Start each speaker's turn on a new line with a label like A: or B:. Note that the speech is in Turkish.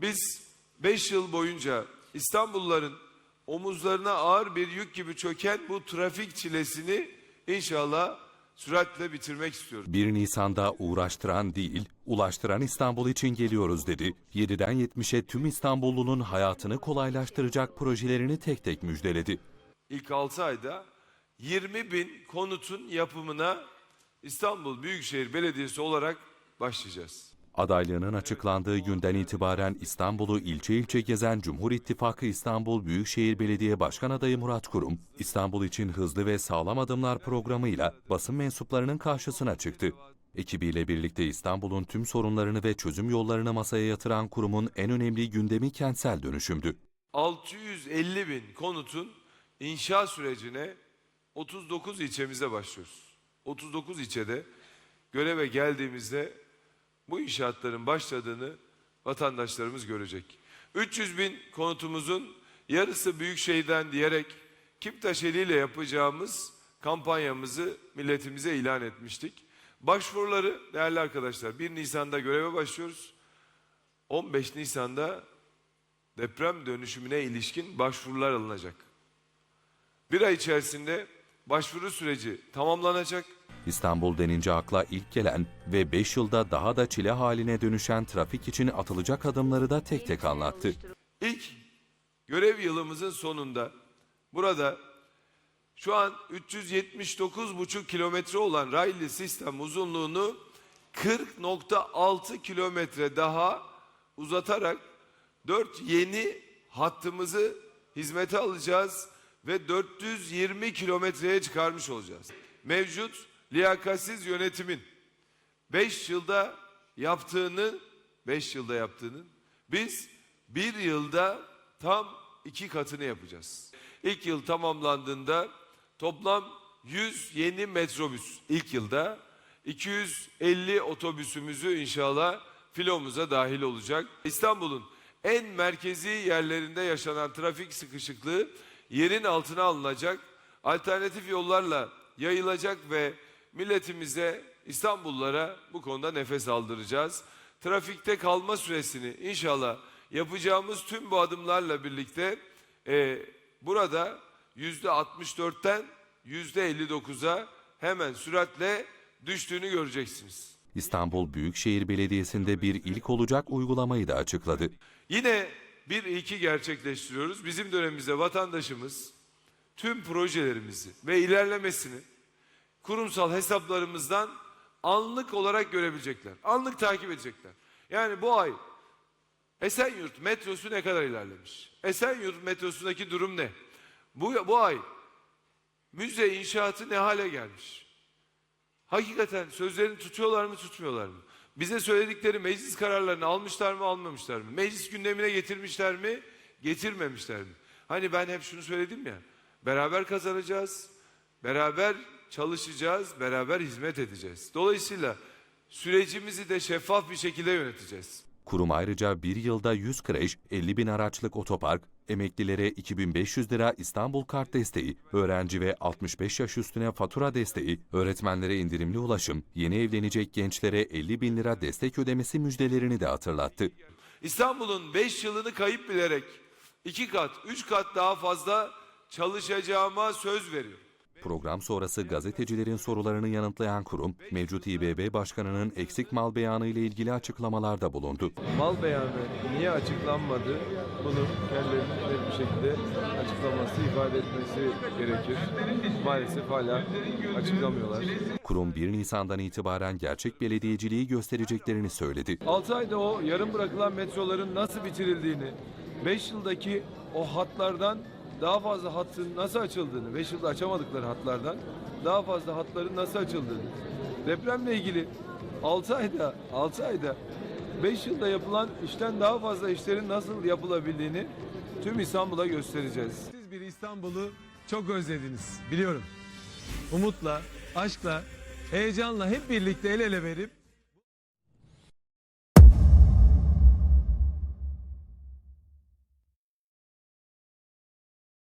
A: Biz 5 yıl boyunca İstanbulluların omuzlarına ağır bir yük gibi çöken bu trafik çilesini inşallah süratle bitirmek istiyoruz.
B: 1 Nisan'da uğraştıran değil, ulaştıran İstanbul için geliyoruz dedi. 7'den 70'e tüm İstanbullunun hayatını kolaylaştıracak projelerini tek tek müjdeledi.
A: İlk 6 ayda 20 bin konutun yapımına İstanbul Büyükşehir Belediyesi olarak başlayacağız.
B: Adaylığının açıklandığı günden itibaren İstanbul'u ilçe ilçe gezen Cumhur İttifakı İstanbul Büyükşehir Belediye Başkan Adayı Murat Kurum, İstanbul için hızlı ve sağlam adımlar programıyla basın mensuplarının karşısına çıktı. Ekibiyle birlikte İstanbul'un tüm sorunlarını ve çözüm yollarını masaya yatıran kurumun en önemli gündemi kentsel dönüşümdü.
A: 650 bin konutun inşa sürecine 39 ilçemize başlıyoruz. 39 ilçede göreve geldiğimizde bu inşaatların başladığını vatandaşlarımız görecek. 300 bin konutumuzun yarısı Büyükşehir'den diyerek Kiptaş eliyle yapacağımız kampanyamızı milletimize ilan etmiştik. Başvuruları değerli arkadaşlar 1 Nisan'da göreve başlıyoruz. 15 Nisan'da deprem dönüşümüne ilişkin başvurular alınacak. Bir ay içerisinde başvuru süreci tamamlanacak.
B: İstanbul denince akla ilk gelen ve 5 yılda daha da çile haline dönüşen trafik için atılacak adımları da tek tek anlattı.
A: İlk görev yılımızın sonunda burada şu an 379,5 kilometre olan raylı sistem uzunluğunu 40.6 kilometre daha uzatarak 4 yeni hattımızı hizmete alacağız ve 420 kilometreye çıkarmış olacağız. Mevcut liyakatsiz yönetimin 5 yılda yaptığını 5 yılda yaptığının biz bir yılda tam iki katını yapacağız. İlk yıl tamamlandığında toplam 100 yeni metrobüs ilk yılda 250 otobüsümüzü inşallah filomuza dahil olacak. İstanbul'un en merkezi yerlerinde yaşanan trafik sıkışıklığı yerin altına alınacak, alternatif yollarla yayılacak ve milletimize, İstanbullulara bu konuda nefes aldıracağız. Trafikte kalma süresini inşallah yapacağımız tüm bu adımlarla birlikte e, burada yüzde 64'ten yüzde 59'a hemen süratle düştüğünü göreceksiniz.
B: İstanbul Büyükşehir Belediyesi'nde bir ilk olacak uygulamayı da açıkladı.
A: Yine bir ilki gerçekleştiriyoruz. Bizim dönemimizde vatandaşımız tüm projelerimizi ve ilerlemesini kurumsal hesaplarımızdan anlık olarak görebilecekler. Anlık takip edecekler. Yani bu ay Esenyurt metrosu ne kadar ilerlemiş? Esenyurt metrosundaki durum ne? Bu, bu ay müze inşaatı ne hale gelmiş? Hakikaten sözlerini tutuyorlar mı tutmuyorlar mı? Bize söyledikleri meclis kararlarını almışlar mı almamışlar mı? Meclis gündemine getirmişler mi getirmemişler mi? Hani ben hep şunu söyledim ya beraber kazanacağız, beraber çalışacağız, beraber hizmet edeceğiz. Dolayısıyla sürecimizi de şeffaf bir şekilde yöneteceğiz.
B: Kurum ayrıca bir yılda 100 kreş, 50 bin araçlık otopark, emeklilere 2500 lira İstanbul Kart desteği, öğrenci ve 65 yaş üstüne fatura desteği, öğretmenlere indirimli ulaşım, yeni evlenecek gençlere 50 bin lira destek ödemesi müjdelerini de hatırlattı.
A: İstanbul'un 5 yılını kayıp bilerek 2 kat, 3 kat daha fazla çalışacağıma söz veriyorum.
B: Program sonrası gazetecilerin sorularını yanıtlayan kurum, mevcut İBB Başkanı'nın eksik mal beyanı ile ilgili açıklamalarda bulundu.
A: Mal beyanı niye açıklanmadı bunu kendilerinin bir şekilde açıklaması, ifade etmesi gerekir. Maalesef hala açıklamıyorlar.
B: Kurum 1 Nisan'dan itibaren gerçek belediyeciliği göstereceklerini söyledi.
A: 6 ayda o yarım bırakılan metroların nasıl bitirildiğini, 5 yıldaki o hatlardan daha fazla hattın nasıl açıldığını, 5 yılda açamadıkları hatlardan daha fazla hatların nasıl açıldığını, depremle ilgili 6 ayda 6 ayda 5 yılda yapılan işten daha fazla işlerin nasıl yapılabildiğini tüm İstanbul'a göstereceğiz.
C: Siz bir İstanbul'u çok özlediniz biliyorum. Umutla, aşkla, heyecanla hep birlikte el ele verip